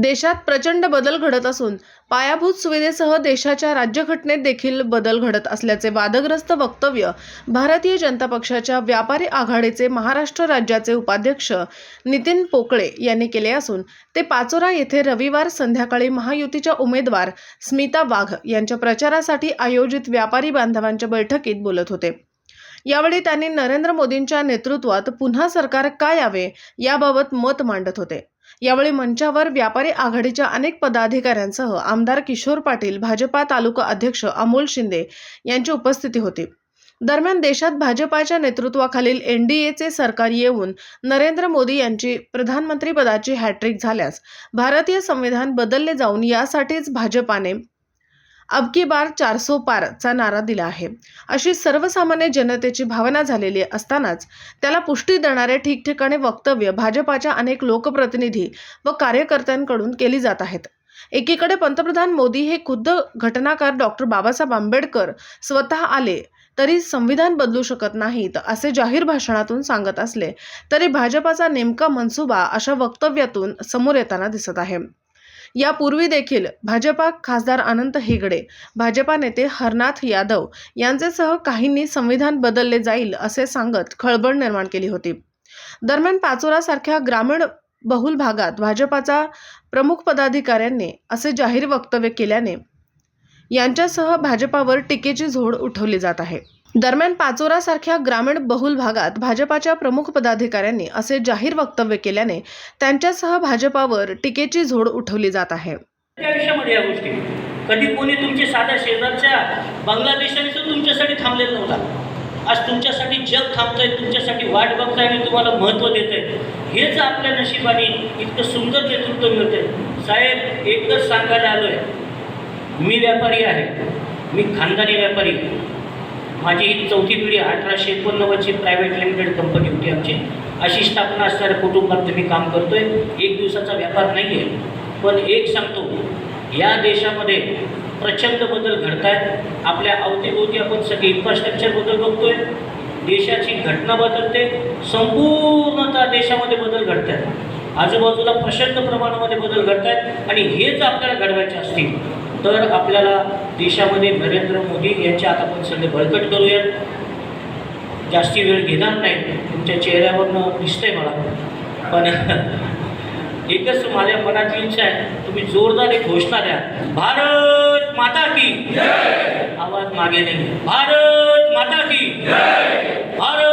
देशात प्रचंड बदल घडत असून पायाभूत सुविधेसह देशाच्या राज्यघटनेत देखील बदल घडत असल्याचे वादग्रस्त वक्तव्य भारतीय जनता पक्षाच्या व्यापारी आघाडीचे महाराष्ट्र राज्याचे उपाध्यक्ष नितीन पोकळे यांनी केले असून ते पाचोरा येथे रविवार संध्याकाळी महायुतीच्या उमेदवार स्मिता वाघ यांच्या प्रचारासाठी आयोजित व्यापारी बांधवांच्या बैठकीत बोलत होते. यावेळी त्यांनी नरेंद्र मोदींच्या नेतृत्वात पुन्हा सरकार का यावे याबाबत मत मांडत होते. यावेळी मंचावर व्यापारी आघाडीच्या अनेक पदाधिकाऱ्यांसह आमदार किशोर पाटील भाजपा तालुका अध्यक्ष अमोल शिंदे यांची उपस्थिती होती. दरम्यान देशात भाजपाच्या नेतृत्वाखालील एनडीएचे सरकार येऊन नरेंद्र मोदी यांची प्रधानमंत्रीपदाची हॅट्रिक झाल्यास भारतीय संविधान बदलले जाऊन यासाठीच भाजपाने अब की बार चारसो पारचा नारा दिला आहे. अशी सर्वसामान्य जनतेची भावना झालेली असतानाच त्याला पुष्टी देणारे ठिकठिकाणी वक्तव्य भाजपाच्या अनेक लोकप्रतिनिधी व कार्यकर्त्यांकडून केली जात आहेत. एकीकडे पंतप्रधान मोदी हे खुद्द घटनाकार डॉक्टर बाबासाहेब आंबेडकर स्वतः आले तरी संविधान बदलू शकत नाहीत असे जाहीर भाषणातून सांगत असले तरी भाजपाचा नेमका मनसुबा अशा वक्तव्यातून समोर येताना दिसत आहे. यापूर्वी देखील भाजपा खासदार अनंत हेगडे भाजपा नेते हरनाथ यादव यांचेसह काहींनी संविधान बदलले जाईल असे सांगत खळबळ निर्माण केली होती. दरम्यान पाचोरासारख्या ग्रामीण बहुल भागात भाजपाचा प्रमुख पदाधिकाऱ्यांनी असे जाहीर वक्तव्य केल्याने यांच्यासह भाजपावर टीकेची झोड उठवली जात आहे. दरम्यान पाचोरासारख्या ग्रामीण बहुल भागात भाजपाच्या प्रमुख पदाधिकाऱ्यांनी असे जाहीर वक्तव्य केल्याने त्यांच्यासह भाजपावर टीकेची झोड उठवली जात आहे. आयुष्यामध्ये या गोष्टी. कधी कोणी तुमच्या साध्या शेजारच्या बांगलादेशाने तर तुमच्यासाठी थांबलेला नव्हता. आज तुमच्यासाठी जग थांबतंय तुमच्यासाठी वाट बघताय आणि तुम्हाला महत्त्व देत आहे हेच आपल्या नशिबाने इतकं सुंदर नेतृत्व मिळतंय. साहेब एकच सांगायला आलोय. मी व्यापारी आहे. मी खानदानी व्यापारी. आहे. माझी ही चौथी पिढी अठराशे एकोणनव्वदची प्रायव्हेट लिमिटेड कंपनी होती आमची. अशी स्थापना असणाऱ्या कुटुंबात मी काम करतोय. एक दिवसाचा व्यापार नाही आहे पण एक सांगतो या देशामध्ये प्रचंड बदल घडत आहेत आपल्या अवतीभोवती आपण सगळे इन्फ्रास्ट्रक्चर बदल बघतोय. देशाची घटना बदलते. संपूर्णतः देशामध्ये बदल घडत आहेत आजूबाजूला प्रचंड प्रमाणामध्ये बदल घडत आहेत आणि हेच आपल्याला घडवायचे असतील. तर आपल्याला देशामध्ये नरेंद्र मोदी यांचे आता आपण सगळे बळकट करूयात. जास्ती वेळ घेणार नाही. तुमच्या चेहऱ्यावरनं दिसतंय मला. पण एकच माझ्या मनाची इच्छा आहे. तुम्ही जोरदार एक घोषणा द्या. भारत माता की. आवाज मागे नाही. भारत माता की. भारत